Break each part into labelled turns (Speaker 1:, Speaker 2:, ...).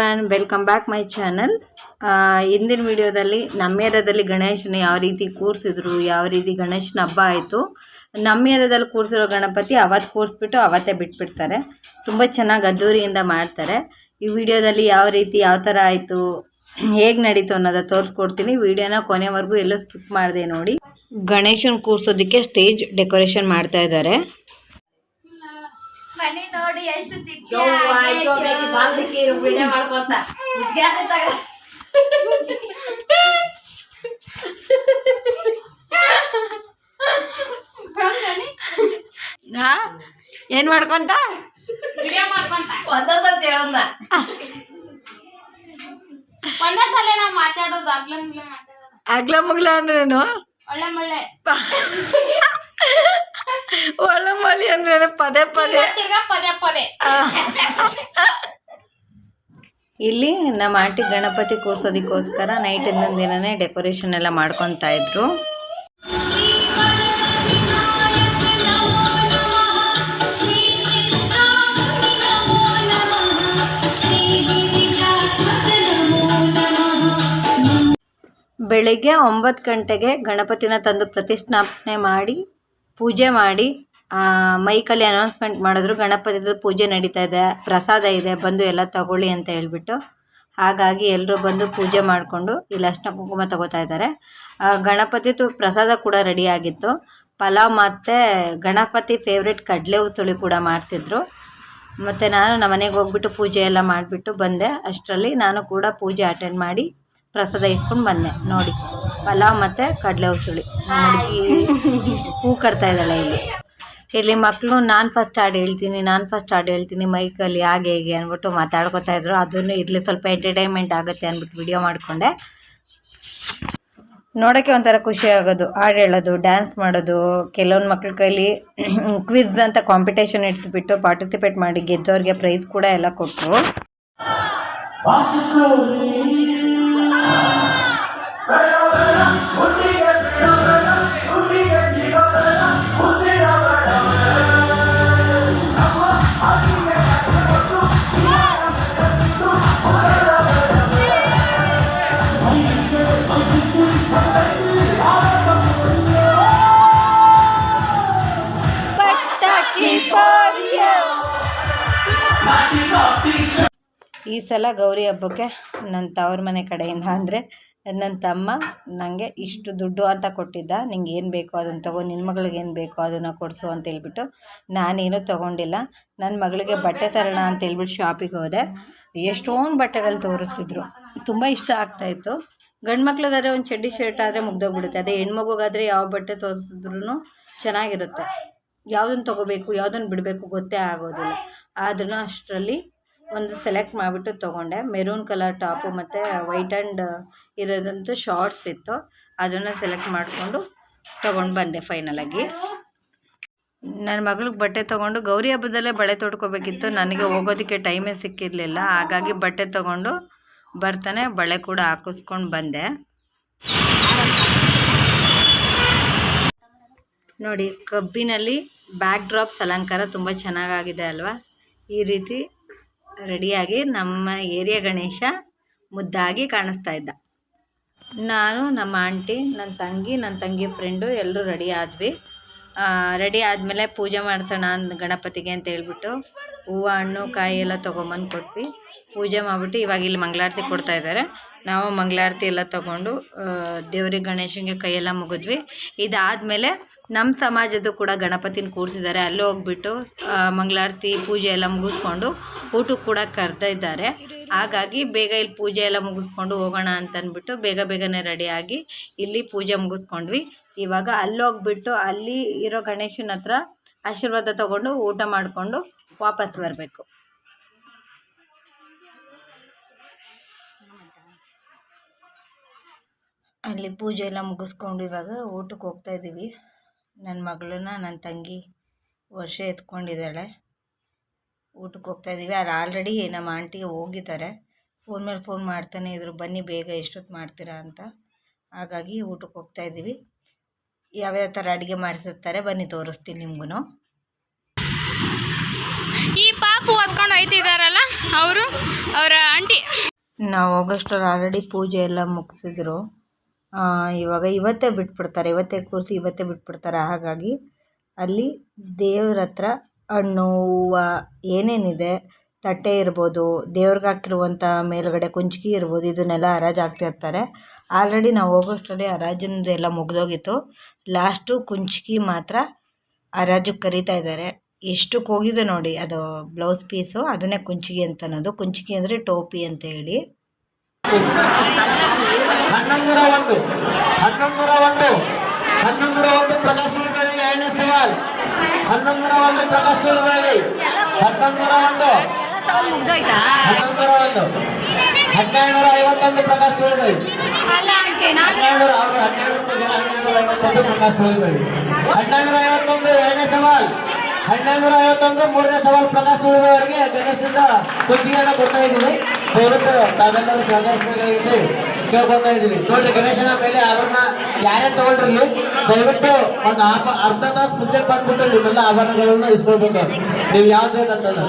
Speaker 1: Everyone welcome back my channel ಇಂದಿನ ವಿಡಿಯೋದಲ್ಲಿ ನಮ್ಮೇರದಲ್ಲಿ ಗಣೇಶನ ಯಾವ ರೀತಿ ಕೂರಿಸಿದ್ರು, ಯಾವ ರೀತಿ ಗಣೇಶನ ಹಬ್ಬ ಆಯಿತು. ನಮ್ಮೇರದಲ್ಲಿ ಕೂರಿಸಿರೋ ಗಣಪತಿ ಅವತ್ತು ಕೂರಿಸ್ಬಿಟ್ಟು ಅವತ್ತೇ ಬಿಟ್ಬಿಡ್ತಾರೆ. ತುಂಬ ಚೆನ್ನಾಗಿ ಅದ್ದೂರಿಯಿಂದ ಮಾಡ್ತಾರೆ. ಈ ವಿಡಿಯೋದಲ್ಲಿ ಯಾವ ರೀತಿ, ಯಾವ ಥರ ಆಯಿತು, ಹೇಗೆ ನಡೀತು ಅನ್ನೋದ ತೋರಿಸ್ಕೊಡ್ತೀನಿ. ವಿಡಿಯೋನ ಕೊನೆವರೆಗೂ ಎಲ್ಲೋ ಸ್ಕಿಪ್ ಮಾಡಿದೆ ನೋಡಿ. ಗಣೇಶನ ಕೂರಿಸೋದಕ್ಕೆ ಸ್ಟೇಜ್ ಡೆಕೋರೇಷನ್ ಮಾಡ್ತಾ ಇದ್ದಾರೆ.
Speaker 2: ಮನೆ ನೋಡಿ ಎಷ್ಟು
Speaker 1: ಹಾ? ಏನು ಮಾಡ್ಕೊಂತ?
Speaker 2: ಒಂದೇ ಸಲ ನಾವು ಮಾತಾಡೋದು ಅಗ್ಲ ಮುಗ್ಲ ಮಾತಾಡೋದು.
Speaker 1: ಅಗ್ಲ ಮುಗ್ಲ ಅಂದ್ರೇನು?
Speaker 2: ಒಳ್ಳೆ ಒಳ್ಳೆ
Speaker 1: ಒಳ್ಳ ಮಳಿ ಅಂದ್ರೇನು ಪದೇ ಪದೇ.
Speaker 2: ತಿರ್ಗಾ ಪದೇ ಪದೇ.
Speaker 1: ಇಲ್ಲಿ ನಮ್ಮ ಆಂಟಿ ಗಣಪತಿ ಕೂರ್ಸೋದಕ್ಕೋಸ್ಕರ ನೈಟ್ ಇನ್ನೊಂದು ದಿನನೇ ಡೆಕೋರೇಷನ್ ಎಲ್ಲ ಮಾಡ್ಕೊತಾ ಇದ್ರು. ಬೆಳಿಗ್ಗೆ ಒಂಬತ್ತು ಗಂಟೆಗೆ ಗಣಪತಿನ ತಂದು ಪ್ರತಿಷ್ಠಾಪನೆ ಮಾಡಿ ಪೂಜೆ ಮಾಡಿ ಮೈಕಲ್ಲಿ ಅನೌನ್ಸ್ಮೆಂಟ್ ಮಾಡಿದ್ರು, ಗಣಪತಿದು ಪೂಜೆ ನಡೀತಾ ಇದೆ, ಪ್ರಸಾದ ಇದೆ, ಬಂದು ಎಲ್ಲ ತಗೊಳ್ಳಿ ಅಂತ ಹೇಳ್ಬಿಟ್ಟು. ಹಾಗಾಗಿ ಎಲ್ಲರೂ ಬಂದು ಪೂಜೆ ಮಾಡಿಕೊಂಡು ಇಲ್ಲಿ ಅರ್ಶಿನ ಕುಂಕುಮ ತಗೋತಾ ಇದ್ದಾರೆ. ಗಣಪತಿದು ಪ್ರಸಾದ ಕೂಡ ರೆಡಿ ಆಗಿತ್ತು. ಪಲಾವ್ ಮತ್ತು ಗಣಪತಿ ಫೇವ್ರೆಟ್ ಕಡಲೆ ಉಸುಳಿ ಕೂಡ ಮಾಡ್ತಿದ್ರು. ಮತ್ತು ನಾನು ನಮ್ಮ ಮನೆಗೆ ಹೋಗ್ಬಿಟ್ಟು ಪೂಜೆ ಎಲ್ಲ ಮಾಡಿಬಿಟ್ಟು ಬಂದೆ. ಅಷ್ಟರಲ್ಲಿ ನಾನು ಕೂಡ ಪೂಜೆ ಅಟೆಂಡ್ ಮಾಡಿ ಪ್ರಸಾದ ಇಸ್ಕೊಂಡು ಬಂದೆ, ನೋಡಿ. ಪಲಾವ್ ಮತ್ತು ಕಡಲೆ ಉಸುಳಿ. ಹೂ ಕಟ್ತಾ ಇದ್ದಾಳೆ ಇಲ್ಲಿ. ಇಲ್ಲಿ ಮಕ್ಕಳು ನಾನು ಫಸ್ಟ್ ಹಾಡು ಹೇಳ್ತೀನಿ, ನಾನು ಫಸ್ಟ್ ಹಾಡು ಹೇಳ್ತೀನಿ ಮೈಕಲ್ಲಿ ಹಾಗೆ ಹೇಗೆ ಅಂದ್ಬಿಟ್ಟು ಮಾತಾಡ್ಕೊತಾ ಇದ್ರು. ಅದನ್ನು ಇರಲಿ, ಸ್ವಲ್ಪ ಎಂಟರ್ಟೈನ್ಮೆಂಟ್ ಆಗುತ್ತೆ ಅಂದ್ಬಿಟ್ಟು ವಿಡಿಯೋ ಮಾಡಿಕೊಂಡೆ. ನೋಡೋಕ್ಕೆ ಒಂಥರ ಖುಷಿ ಆಗೋದು, ಹಾಡು ಹೇಳೋದು ಡ್ಯಾನ್ಸ್ ಮಾಡೋದು. ಕೆಲವೊಂದು ಮಕ್ಕಳ ಕೈಲಿ ಕ್ವಿಝ್ ಅಂತ ಕಾಂಪಿಟೇಷನ್ ಇಟ್ಬಿಟ್ಟು ಪಾರ್ಟಿಸಿಪೇಟ್ ಮಾಡಿ ಗೆದ್ದವ್ರಿಗೆ ಪ್ರೈಸ್ ಕೂಡ ಎಲ್ಲ ಕೊಟ್ಟರು ಈ ಸಲ ಗೌರಿ ಹಬ್ಬಕ್ಕೆ ನನ್ನ ತವ್ರ ಮನೆ ಕಡೆಯಿಂದ ಅಂದರೆ ನನ್ನ ತಮ್ಮ ನನಗೆ ಇಷ್ಟು ದುಡ್ಡು ಅಂತ ಕೊಟ್ಟಿದ್ದ. ನಿಂಗೆ ಏನು ಬೇಕೋ ಅದನ್ನು ತಗೋ ನಿನ್ನ ಮಗಳಿಗೆ ಏನು ಬೇಕೋ ಅದನ್ನು ಕೊಡಿಸು ಅಂತ ಹೇಳ್ಬಿಟ್ಟು ನಾನೇನು ತೊಗೊಂಡಿಲ್ಲ. ನನ್ನ ಮಗಳಿಗೆ ಬಟ್ಟೆ ತರೋಣ ಅಂತ ಹೇಳ್ಬಿಟ್ಟು ಶಾಪಿಗೆ ಹೋದೆ. ಎಷ್ಟೊಂದು ಬಟ್ಟೆಗಳು ತೋರಿಸ್ತಿದ್ರು. ತುಂಬ ಇಷ್ಟ ಆಗ್ತಾಯಿತ್ತು ಗಂಡು ಮಕ್ಳಿಗಾದ್ರೆ ಒಂದು ಚಡ್ಡಿ ಶರ್ಟ್ ಆದರೆ ಮುಗ್ದೋಗ್ಬಿಡುತ್ತೆ. ಅದೇ ಹೆಣ್ಮಗುಗಾದರೆ ಯಾವ ಬಟ್ಟೆ ತೋರಿಸಿದ್ರು ಚೆನ್ನಾಗಿರುತ್ತೆ. ಯಾವುದನ್ನು ತೊಗೋಬೇಕು ಯಾವುದನ್ನು ಬಿಡಬೇಕು ಗೊತ್ತೇ ಆಗೋದಿಲ್ಲ. ಆದ್ರೂ ಅಷ್ಟರಲ್ಲಿ ಒಂದು ಸೆಲೆಕ್ಟ್ ಮಾಡಿಬಿಟ್ಟು ತೊಗೊಂಡೆ. ಮೆರೂನ್ ಕಲರ್ ಟಾಪು ಮತ್ತು ವೈಟ್ ಆ್ಯಂಡ್ ಇರೋದಂತೂ ಶಾರ್ಟ್ಸ್ ಇತ್ತು. ಅದನ್ನು ಸೆಲೆಕ್ಟ್ ಮಾಡಿಕೊಂಡು ತೊಗೊಂಡು ಬಂದೆ ಫೈನಲಾಗಿ ನನ್ನ ಮಗಳಿಗೆ ಬಟ್ಟೆ ತೊಗೊಂಡು, ಗೌರಿ ಹಬ್ಬದಲ್ಲೇ ಬಳೆ ತೊಡ್ಕೋಬೇಕಿತ್ತು. ನನಗೆ ಹೋಗೋದಕ್ಕೆ ಟೈಮೇ ಸಿಕ್ಕಿರಲಿಲ್ಲ. ಹಾಗಾಗಿ ಬಟ್ಟೆ ತೊಗೊಂಡು ಬರ್ತಾನೆ, ಬಳೆ ಕೂಡ ಹಾಕಿಸ್ಕೊಂಡು ಬಂದೆ. ನೋಡಿ, ಕಬ್ಬಿನಲ್ಲಿ ಬ್ಯಾಕ್ ಡ್ರಾಪ್ಸ್ ಅಲಂಕಾರ ತುಂಬ ಚೆನ್ನಾಗಾಗಿದೆ ಅಲ್ವಾ? ಈ ರೀತಿ ರೆಡಿಯಾಗಿ ನಮ್ಮ ಏರಿಯಾ ಗಣೇಶ ಮುದ್ದಾಗಿ ಕಾಣಿಸ್ತಾ ಇದ್ದ. ನಾನು, ನಮ್ಮ ಆಂಟಿ, ನನ್ನ ತಂಗಿ ನನ್ನ ತಂಗಿ ಫ್ರೆಂಡು ಎಲ್ಲರೂ ರೆಡಿ ಆದ್ವಿ. ರೆಡಿ ಆದಮೇಲೆ ಪೂಜೆ ಮಾಡ್ಸೋಣ ಗಣಪತಿಗೆ ಅಂತ ಹೇಳ್ಬಿಟ್ಟು ಹೂವು, ಹಣ್ಣು, ಕಾಯಿ ಎಲ್ಲ ತೊಗೊಂಬಂದು ಕೊಟ್ವಿ. ಪೂಜೆ ಮಾಡಿಬಿಟ್ಟು ಇವಾಗ ಇಲ್ಲಿ ಮಂಗಳಾರತಿ ಕೊಡ್ತಾ ಇದ್ದಾರೆ. ನಾವು ಮಂಗಳಾರತಿ ಎಲ್ಲ ತಗೊಂಡು ದೇವ್ರಿಗೆ ಗಣೇಶನಿಗೆ ಕೈಯೆಲ್ಲ ಮುಗಿದ್ವಿ. ಇದಾದಮೇಲೆ ನಮ್ಮ ಸಮಾಜದ್ದು ಕೂಡ ಗಣಪತಿನ ಕೂರಿಸಿದ್ದಾರೆ. ಅಲ್ಲಿ ಹೋಗ್ಬಿಟ್ಟು ಮಂಗಳಾರತಿ ಪೂಜೆ ಎಲ್ಲ ಮುಗಿಸ್ಕೊಂಡು ಊಟಕ್ಕೆ ಕೂಡ ಕರೆದಿದ್ದಾರೆ ಹಾಗಾಗಿ ಬೇಗ ಇಲ್ಲಿ ಪೂಜೆ ಎಲ್ಲ ಮುಗಿಸ್ಕೊಂಡು ಹೋಗೋಣ ಅಂತ ಅಂದ್ಬಿಟ್ಟು ಬೇಗ ಬೇಗನೆ ರೆಡಿಯಾಗಿ ಇಲ್ಲಿ ಪೂಜೆ ಮುಗಿಸ್ಕೊಂಡ್ವಿ. ಇವಾಗ ಅಲ್ಲಿ ಹೋಗ್ಬಿಟ್ಟು ಅಲ್ಲಿ ಇರೋ ಗಣೇಶನ ಹತ್ರ ಆಶೀರ್ವಾದ ತಗೊಂಡು ಊಟ ಮಾಡಿಕೊಂಡು ವಾಪಸ್ ಬರಬೇಕು. ಅಲ್ಲಿ ಪೂಜೆ ಎಲ್ಲ ಮುಗಿಸ್ಕೊಂಡು ಇವಾಗ ಊಟಕ್ಕೆ ಹೋಗ್ತಾ ಇದ್ದೀವಿ. ನನ್ನ ಮಗಳನ್ನ ನನ್ನ ತಂಗಿ ವರ್ಷ ಎತ್ಕೊಂಡಿದ್ದಾಳೆ. ಊಟಕ್ಕೆ ಹೋಗ್ತಾ ಇದ್ದೀವಿ. ಅಲ್ಲಿ ಆಲ್ರೆಡಿ ನಮ್ಮ ಆಂಟಿಗೆ ಹೋಗಿದ್ದಾರೆ. ಫೋನ್ ಮೇಲೆ ಫೋನ್ ಮಾಡ್ತಾನೆ ಇದ್ರು ಬನ್ನಿ ಬೇಗ ಎಷ್ಟೊತ್ತು ಮಾಡ್ತೀರಾ ಅಂತ. ಹಾಗಾಗಿ ಊಟಕ್ಕೆ ಹೋಗ್ತಾ ಇದ್ದೀವಿ. ಯಾವ್ಯಾವ ಥರ ಅಡುಗೆ ಮಾಡಿಸಿರ್ತಾರೆ ಬನ್ನಿ ತೋರಿಸ್ತೀನಿ ನಿಮ್ಗೂ
Speaker 2: ಈ ಪಾಪು ಹೊತ್ಕೊಂಡು ಹೋಯ್ತಿದಾರಲ್ಲ ಅವರು ಅವರ ಆಂಟಿ
Speaker 1: ನಾವು ಹೋಗೋಷ್ಟರಲ್ಲಿ ಆಲ್ರೆಡಿ ಪೂಜೆ ಎಲ್ಲ ಮುಗಿಸಿದ್ರು. ಇವಾಗ ಇವತ್ತೇ ಬಿಟ್ಬಿಡ್ತಾರೆ, ಇವತ್ತೇ ಕೂರಿಸಿ ಇವತ್ತೇ ಬಿಟ್ಬಿಡ್ತಾರೆ. ಹಾಗಾಗಿ ಅಲ್ಲಿ ದೇವ್ರ ಹತ್ರ ಹಣ್ಣು, ಹೂವು ಏನೇನಿದೆ, ತಟ್ಟೆ ಇರ್ಬೋದು, ದೇವ್ರಿಗೆ ಹಾಕಿರುವಂಥ ಮೇಲುಗಡೆ ಕುಂಚ್ಕಿ ಇರ್ಬೋದು, ಇದನ್ನೆಲ್ಲ ಹರಾಜು ಹಾಕ್ತಿರ್ತಾರೆ ಆಲ್ರೆಡಿ ನಾವು ಹೋಗೋಷ್ಟರಲ್ಲಿ ಹರಾಜಿನದೆಲ್ಲ ಮುಗಿದೋಗಿತ್ತು. ಲಾಸ್ಟು ಕುಂಚ್ಕಿ ಮಾತ್ರ ಹರಾಜು ಕರಿತಾ ಇದ್ದಾರೆ. ಎಷ್ಟಕ್ಕೆ ಹೋಗಿದೆ ನೋಡಿ, ಅದು ಬ್ಲೌಸ್ ಪೀಸು, ಅದನ್ನೇ ಕುಂಚಿಗೆ ಅಂತ ಅನ್ನೋದು ಕುಂಚಿಗೆ ಅಂದರೆ ಟೋಪಿ ಅಂತ ಹೇಳಿ.
Speaker 3: ಹನ್ನೊಂದರ ಒಂದು ಹನ್ನೊಂದೂರ ಒಂದು ಹನ್ನೊಂದರ ಒಂದು ಪ್ರಕಾಶ್ ಸುಳ್ಬೇಡಿ ಎರಡನೇ ಸವಾಲ್? ಹನ್ನೊಂದರ ಒಂದು ಪ್ರಕಾಶ್ ಸುಳ್ಬೇಡಿ ಹನ್ನೊಂದರ ಒಂದು
Speaker 1: ಹನ್ನೊಂದು
Speaker 3: ಹನ್ನೊಂದರ ಒಂದು ಹನ್ನೆರಡುನೂರ ಐವತ್ತೊಂದು ಪ್ರಕಾಶ್ ಸುಳ್ಬೇಡಿ ಹನ್ನೆರಡು ಅವರು ಹನ್ನೆರಡು ಜನ ಹನ್ನೆರಡು ಐವತ್ತೊಂದು ಪ್ರಕಾಶ್ ಸುಳ್ಬೇಡಿ ಹನ್ನೆರಡು ಐವತ್ತೊಂದು ಎರಡನೇ ಸವಾಲ್? ಹನ್ನೆರಡು ಐವತ್ತೊಂದು ಮೂರನೇ ಸವಾಲ್ ಪ್ರಕಾಶ್ ಸುಳ್ಬೆ ಅವರಿಗೆ ಗಣೇಶದಿಂದ ಕುಚ್ಚಿಗೆಯನ್ನು ಕೊಡ್ತಾ ಇದ್ದೀವಿ. ದಯವಿಟ್ಟು ತಾವೆಲ್ಲರೂ ಸಹಕರಿಸಬೇಕಾಗಿದ್ದು ಕೇಳ್ಕೊತಾ ಇದೀವಿ. ನೋಡ್ರಿ ಗಣೇಶನ ಮೇಲೆ ಆಭರಣ ಯಾರೇ ತಗೊಂಡ್ರಲ್ಲಿ ದಯವಿಟ್ಟು ಒಂದು ಆಪ ಅರ್ಧ ತಾಸು ಮುಂಚೆ ಬಂದ್ಬಿಟ್ಟು ನಿಮ್ಮೆಲ್ಲ ಆಭರಣಗಳನ್ನ ಇಸ್ಕೊಳ್ಬೇಕು. ನೀವು ಬೇಕಂತಲ್ಲ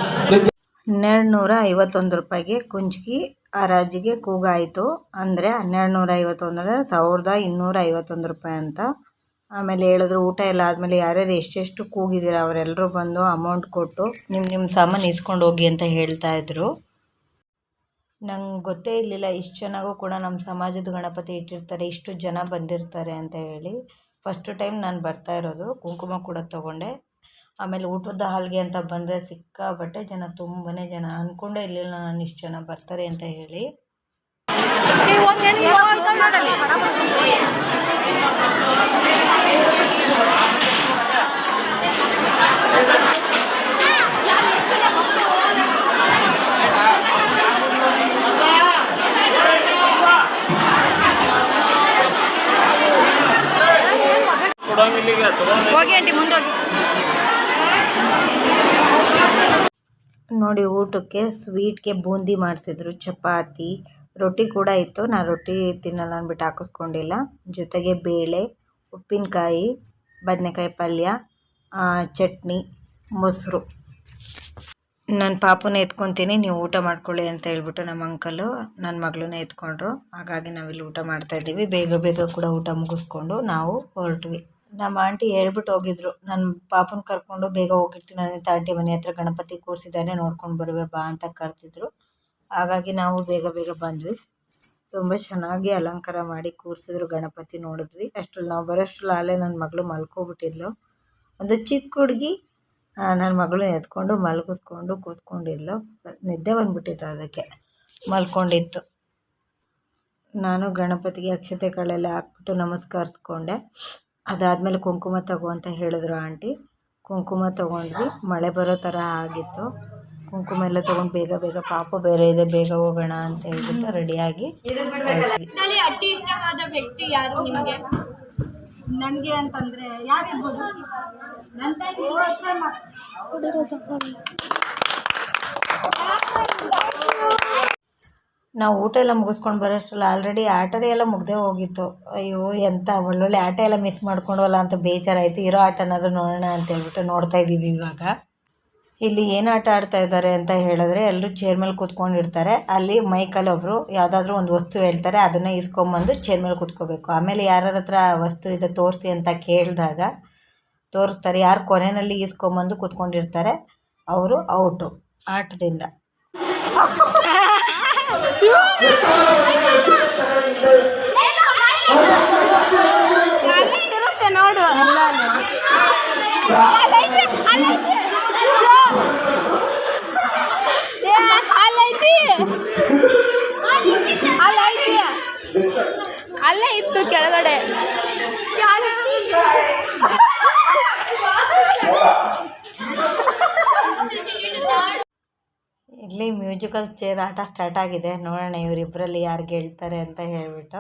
Speaker 1: ಹನ್ನೆರಡು ನೂರ ಐವತ್ತೊಂದು ರೂಪಾಯಿಗೆ ಕುಂಚಿಗೆ ಹರಾಜಿಗೆ ಕೂಗಾಯಿತು. ಅಂದರೆ ಹನ್ನೆರಡು ನೂರ ಐವತ್ತೊಂದರ ಸಾವಿರದ ಇನ್ನೂರ ಐವತ್ತೊಂದು ರೂಪಾಯಿ ಅಂತ. ಆಮೇಲೆ ಹೇಳಿದ್ರು, ಊಟ ಎಲ್ಲ ಆದಮೇಲೆ ಯಾರ್ಯಾರು ಎಷ್ಟೆಷ್ಟು ಕೂಗಿದ್ದೀರ ಅವರೆಲ್ಲರೂ ಬಂದು ಅಮೌಂಟ್ ಕೊಟ್ಟು ನಿಮ್ಮ ನಿಮ್ಮ ಸಾಮಾನು ಇಸ್ಕೊಂಡು ಹೋಗಿ ಅಂತ ಹೇಳ್ತಾ ಇದ್ರು. ನಂಗೆ ಗೊತ್ತೇ ಇರಲಿಲ್ಲ, ಇಷ್ಟು ಚೆನ್ನಾಗೂ ಕೂಡ ನಮ್ಮ ಸಮಾಜದ ಗಣಪತಿ ಇಟ್ಟಿರ್ತಾರೆ, ಇಷ್ಟು ಜನ ಬಂದಿರ್ತಾರೆ ಅಂತ ಹೇಳಿ. ಫಸ್ಟು ಟೈಮ್ ನಾನು ಬರ್ತಾ ಇರೋದು, ಕುಂಕುಮ ಕೂಡ ತೊಗೊಂಡೆ. ಆಮೇಲೆ ಊಟದ ಹಾಲ್ಗೆ ಅಂತ ಬಂದರೆ ಸಿಕ್ಕಾಬಟ್ಟೆ ಜನ ತುಂಬಾ ಜನ. ಅಂದ್ಕೊಂಡೇ ಇರಲಿಲ್ಲ ನಾನು ಇಷ್ಟು ಜನ ಬರ್ತಾರೆ ಅಂತ ಹೇಳಿ. ಹೋಗಿ ಆಂಟಿ ಮುಂದೋಗಿ ನೋಡಿ ಊಟಕ್ಕೆ ಸ್ವೀಟ್ಗೆ ಬೂಂದಿ ಮಾಡಿಸಿದ್ರು ಚಪಾತಿ. ರೊಟ್ಟಿ ಕೂಡ ಇತ್ತು. ನಾನು ರೊಟ್ಟಿ ತಿನ್ನಲ್ಲ ಅಂದ್ಬಿಟ್ಟು ಹಾಕಿಸ್ಕೊಂಡಿಲ್ಲ. ಜೊತೆಗೆ ಬೇಳೆ ಉಪ್ಪಿನಕಾಯಿ ಬದನೆಕಾಯಿ ಪಲ್ಯ ಚಟ್ನಿ ಮೊಸರು. ನನ್ನ ಪಾಪುನ ಎತ್ಕೊತೀನಿ ನೀವು ಊಟ ಮಾಡ್ಕೊಳ್ಳಿ ಅಂತ ಹೇಳ್ಬಿಟ್ಟು ನಮ್ಮ ಅಂಕಲು ನನ್ನ ಮಗಳನ್ನ ಎತ್ಕೊಂಡ್ರು. ಹಾಗಾಗಿ ನಾವಿಲ್ಲಿ ಊಟ ಮಾಡ್ತಾಯಿದ್ದೀವಿ ಬೇಗ ಬೇಗ ಕೂಡ ಊಟ ಮುಗಿಸ್ಕೊಂಡು ನಾವು ಹೊರಟ್ವಿ. ನಮ್ಮ ಆಂಟಿ ಹೇಳ್ಬಿಟ್ಟು ಹೋಗಿದ್ರು. ನನ್ನ ಪಾಪನ ಕರ್ಕೊಂಡು ಬೇಗ ಹೋಗಿರ್ತೀನಿ. ನನ್ನ ತಾಂಟಿ ಮನೆ ಹತ್ರ ಗಣಪತಿ ಕೂರಿಸಿದ್ದಾನೆ, ನೋಡ್ಕೊಂಡು ಬರುವೆ ಬಾ ಅಂತ ಕರ್ತಿದ್ರು ಹಾಗಾಗಿ ನಾವು ಬೇಗ ಬೇಗ ಬಂದ್ವಿ. ತುಂಬ ಚೆನ್ನಾಗಿ ಅಲಂಕಾರ ಮಾಡಿ ಕೂರಿಸಿದ್ರು ಗಣಪತಿ ನೋಡಿದ್ವಿ. ಅಷ್ಟ್ರಲ್ಲಿ ನಾವು ಬರೋಷ್ಟ್ರಲ್ಲಿ ಅಲ್ಲೇ ನನ್ನ ಮಗಳು ಮಲ್ಕೋಬಿಟ್ಟಿದ್ಲು. ಒಂದು ಚಿಕ್ಕ ಹುಡುಗಿ ನನ್ನ ಮಗಳು ಎತ್ಕೊಂಡು ಮಲಗಿಸ್ಕೊಂಡು ಕೂತ್ಕೊಂಡಿದ್ಲು. ನಿದ್ದೆ ಬಂದ್ಬಿಟ್ಟಿತ್ತು ಅದಕ್ಕೆ. ಮಲ್ಕೊಂಡಿತ್ತು. ನಾನು ಗಣಪತಿಗೆ ಅಕ್ಷತೆಗಳೆಲ್ಲ ಹಾಕ್ಬಿಟ್ಟು ನಮಸ್ಕರಿಸ್ಕೊಂಡೆ. ಅದಾದಮೇಲೆ ಕುಂಕುಮ ತಗೋ ಅಂತ ಹೇಳಿದ್ರು ಆಂಟಿ. ಕುಂಕುಮ ತಗೊಂಡ್ವಿ. ಮಳೆ ಬರೋ ಥರ ಆಗಿತ್ತು. ಕುಂಕುಮ ಎಲ್ಲ ತೊಗೊಂಡು ಬೇಗ ಬೇಗ ಪಾಪ ಬೇರೆ ಇದೆ ಬೇಗ ಹೋಗೋಣ ಅಂತ ಹೇಳ್ಬಿಟ್ಟು ರೆಡಿಯಾಗಿ ಹೊರಟ್ವಿ.
Speaker 2: ಅತಿ ಇಷ್ಟವಾದ ವ್ಯಕ್ತಿ ಯಾರು ನಿಮಗೆ?
Speaker 1: ನನಗೆ ಅಂತಂದರೆ ಯಾರಿರ್ಬೋದು? ನನ್ನ ನಾವು ಊಟ ಎಲ್ಲ ಮುಗಿಸ್ಕೊಂಡು ಬರೋಷ್ಟರಲ್ಲಿ ಆಲ್ರೆಡಿ ಆಟನೇ ಎಲ್ಲ ಮುಗ್ದೇ ಹೋಗಿತ್ತು. ಅಯ್ಯೋ ಎಂಥ ಒಳ್ಳೊಳ್ಳೆ ಆಟ ಎಲ್ಲ ಮಿಸ್ ಮಾಡ್ಕೊಂಡವಲ್ಲ ಅಂತ ಬೇಜಾರಾಯಿತು. ಇರೋ ಆಟನಾದರೂ ನೋಡೋಣ ಅಂತ ಹೇಳ್ಬಿಟ್ಟು ನೋಡ್ತಾ ಇದ್ದೀವಿ ಇವಾಗ. ಇಲ್ಲಿ ಏನು ಆಟ ಆಡ್ತಾ ಇದ್ದಾರೆ ಅಂತ ಹೇಳಿದ್ರೆ ಎಲ್ಲರೂ ಚೇರ್ ಮೇಲೆ ಕೂತ್ಕೊಂಡಿರ್ತಾರೆ. ಅಲ್ಲಿ ಮೈಕಲ್ಲಿ ಒಬ್ಬರು ಯಾವುದಾದ್ರೂ ಒಂದು ವಸ್ತು ಹೇಳ್ತಾರೆ, ಅದನ್ನು ಇಸ್ಕೊಂಬಂದು ಚೇರ್ ಮೇಲೆ ಕೂತ್ಕೋಬೇಕು. ಆಮೇಲೆ ಯಾರ್ಯಾರ ಹತ್ರ ವಸ್ತು ಇದೆ ತೋರಿಸಿ ಅಂತ ಕೇಳಿದಾಗ ತೋರಿಸ್ತಾರೆ. ಯಾರು ಕೊನೆಯಲ್ಲಿ ಇಸ್ಕೊಂಬಂದು ಕೂತ್ಕೊಂಡಿರ್ತಾರೆ, ಅವರು ಔಟು ಆಟದಿಂದ.
Speaker 2: ನೋಡು ಅಲ್ಲೈತಿ ಅಲ್ಲೈತಿ ಅಲ್ಲೇ ಇತ್ತು ಕೆಳಗಡೆ.
Speaker 1: ಎಜುಕಲ್ ಚೇರ್ ಆಟ ಸ್ಟಾರ್ಟ್ ಆಗಿದೆ. ನೋಡೋಣ ಇವರಿಬ್ಬರಲ್ಲಿ ಯಾರು ಗೆಲ್ತಾರೆ ಅಂತ ಹೇಳ್ಬಿಟ್ಟು.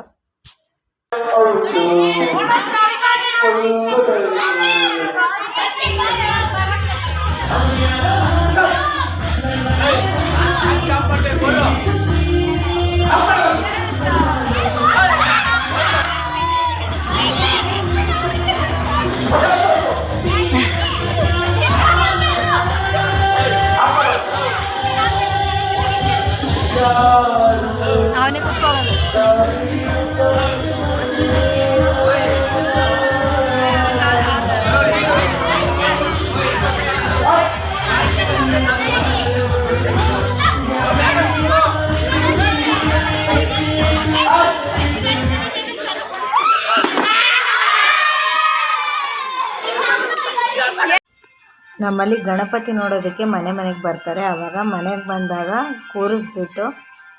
Speaker 1: ನಮ್ಮಲ್ಲಿ ಗಣಪತಿ ನೋಡೋದಕ್ಕೆ ಮನೆ ಮನೆಗೆ ಬರ್ತಾರೆ. ಆವಾಗ ಮನೆಗೆ ಬಂದಾಗ ಕೂರಿಸ್ಬಿಟ್ಟು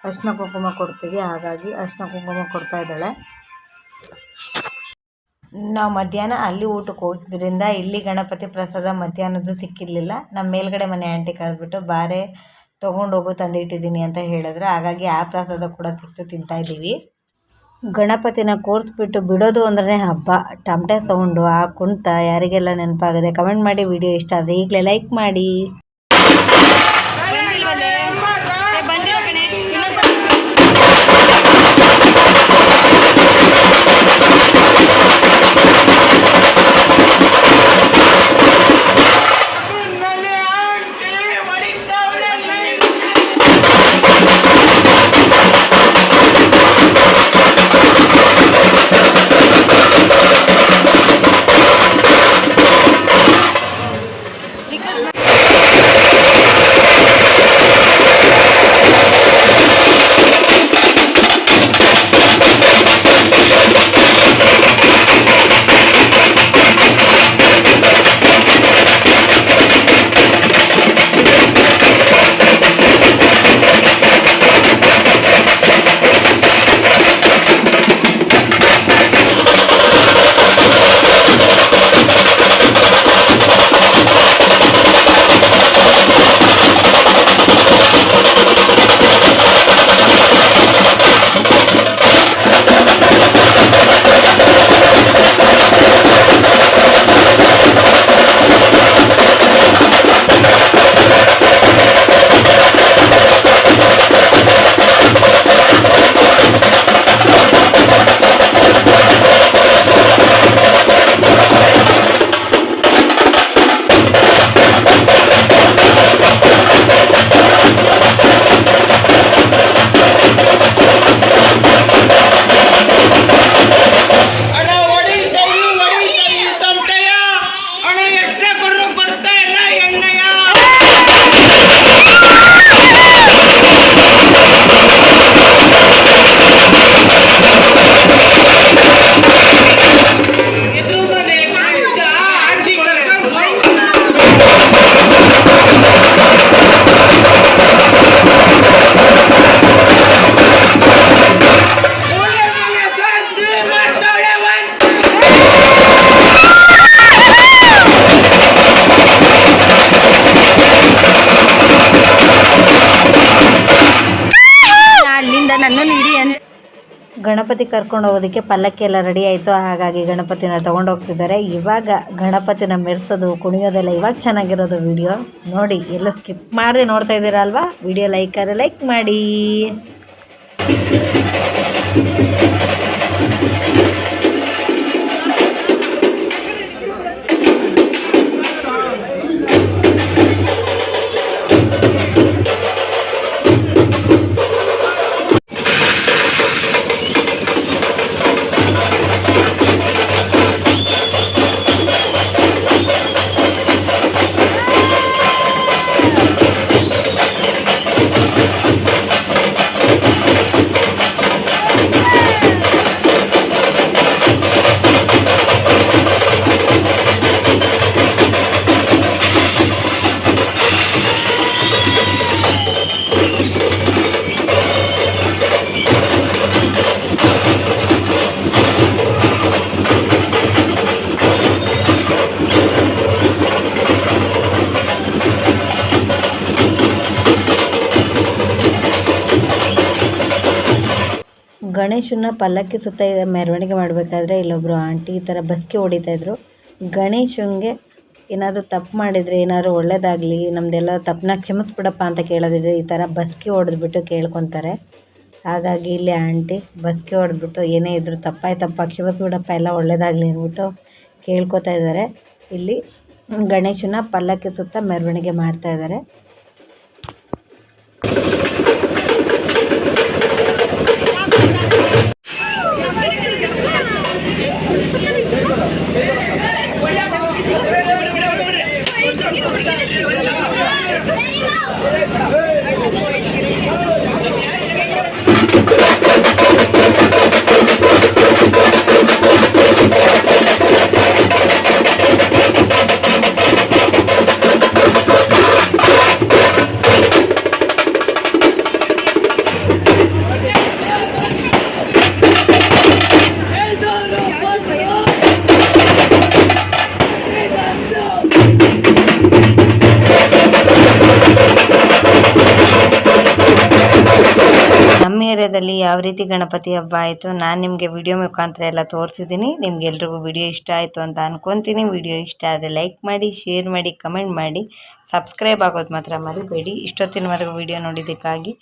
Speaker 1: ಅರ್ಶಿನ ಕುಂಕುಮ ಕೊಡ್ತೀವಿ. ಹಾಗಾಗಿ ಅರ್ಶಿನ ಕುಂಕುಮ ಕೊಡ್ತಾ ಇದ್ದಾಳೆ. ನಾವು ಮಧ್ಯಾಹ್ನ ಅಲ್ಲಿ ಊಟಕ್ಕೆ ಹೋಗಿದ್ದರಿಂದ ಇಲ್ಲಿ ಗಣಪತಿ ಪ್ರಸಾದ ಮಧ್ಯಾಹ್ನದ್ದು ಸಿಕ್ಕಿರಲಿಲ್ಲ. ನಮ್ಮ ಮೇಲ್ಗಡೆ ಮನೆ ಆಂಟಿ ಕರೆದ್ಬಿಟ್ಟು, ಬಾರೆ, ತೊಗೊಂಡೋಗು, ತಂದಿಟ್ಟಿದ್ದೀನಿ ಅಂತ ಹೇಳಿದ್ರು. ಹಾಗಾಗಿ ಆ ಪ್ರಸಾದ ಕೂಡ ಸಿಕ್ತು, ತಿಂತಾ ಇದ್ದೀವಿ. ಗಣಪತಿನ ಕೂರಿಸ್ಬಿಟ್ಟು ಬಿಡೋದು ಅಂದ್ರೆ ಹಬ್ಬ. ಟಮಟೆ ಸೌಂಡು, ಆ ಕುಂತ ಯಾರಿಗೆಲ್ಲ ನೆನಪಾಗದೆ ಕಮೆಂಟ್ ಮಾಡಿ ವಿಡಿಯೋ ಇಷ್ಟ ಆದರೆ ಈಗಲೇ ಲೈಕ್ ಮಾಡಿ. ಗಣಪತಿ ಕರ್ಕೊಂಡು ಹೋಗೋದಕ್ಕೆ ಪಲ್ಲಕ್ಕಿ ಎಲ್ಲ ರೆಡಿ ಆಯಿತು. ಹಾಗಾಗಿ ಗಣಪತಿನ ಹೋಗ್ತಿದ್ದಾರೆ. ಇವಾಗ ಗಣಪತಿನ ಮೆರೆಸೋದು, ಕುಣಿಯೋದೆಲ್ಲ ಇವಾಗ ಚೆನ್ನಾಗಿರೋದು ವಿಡಿಯೋ ನೋಡಿ, ಎಲ್ಲ ಸ್ಕಿಪ್ ಮಾಡದೆ ನೋಡ್ತಾ ಇದ್ದೀರಾ ಅಲ್ವಾ? ವಿಡಿಯೋ ಲೈಕ್ ಆದರೆ ಲೈಕ್ ಮಾಡಿ. ಗಣೇಶನ ಪಲ್ಲಕ್ಕಿ ಸುತ್ತ ಮೆರವಣಿಗೆ ಮಾಡಬೇಕಾದ್ರೆ ಇಲ್ಲೊಬ್ರು ಆಂಟಿ ಈ ಥರ ಬಸ್ಕಿ ಹೊಡಿತಾ ಇದ್ರು. ಗಣೇಶನಿಗೆ ಏನಾದರೂ ತಪ್ಪು ಮಾಡಿದರೆ, ಏನಾದರೂ ಒಳ್ಳೇದಾಗಲಿ ನಮ್ಮದೆಲ್ಲ ತಪ್ಪನ್ನ ಕ್ಷಮಿಸ್ಬಿಡಪ್ಪ ಅಂತ ಕೇಳೋದಿದ್ರೆ ಈ ಥರ ಬಸ್ಕಿ ಹೊಡೆದ್ಬಿಟ್ಟು ಕೇಳ್ಕೊತಾರೆ. ಹಾಗಾಗಿ ಇಲ್ಲಿ ಆಂಟಿ ಬಸ್ಕಿ ಹೊಡೆದ್ಬಿಟ್ಟು, ಏನೇ ಇದ್ರೂ ತಪ್ಪಾಯ್ತಪ್ಪ ಕ್ಷಮಿಸ್ಬಿಡಪ್ಪ, ಎಲ್ಲ ಒಳ್ಳೇದಾಗಲಿ ಅಂದ್ಬಿಟ್ಟು ಕೇಳ್ಕೊತಾ ಇದ್ದಾರೆ. ಇಲ್ಲಿ ಗಣೇಶನ ಪಲ್ಲಕ್ಕಿ ಸುತ್ತ ಮೆರವಣಿಗೆ ಮಾಡ್ತಾ ಇದ್ದಾರೆ. ಯಾವ ರೀತಿ ಗಣಪತಿ ಹಬ್ಬ ಆಯಿತು, ನಾನು ನಿಮಗೆ ವಿಡಿಯೋ ಮುಖಾಂತರ ಎಲ್ಲ ತೋರಿಸಿದ್ದೀನಿ ನಿಮಗೆಲ್ರಿಗೂ ವಿಡಿಯೋ ಇಷ್ಟ ಆಯಿತು ಅಂತ ಅನ್ಕೊತೀನಿ. ವಿಡಿಯೋ ಇಷ್ಟ ಆದರೆ ಲೈಕ್ ಮಾಡಿ ಶೇರ್ ಮಾಡಿ ಕಮೆಂಟ್ ಮಾಡಿ. ಸಬ್ಸ್ಕ್ರೈಬ್ ಆಗೋದು ಮಾತ್ರ ಮರಿಬೇಡಿ. ಇಷ್ಟೊತ್ತಿನವರೆಗೂ ವಿಡಿಯೋ ನೋಡಿದ್ದಕ್ಕಾಗಿ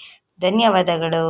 Speaker 1: ಧನ್ಯವಾದಗಳು.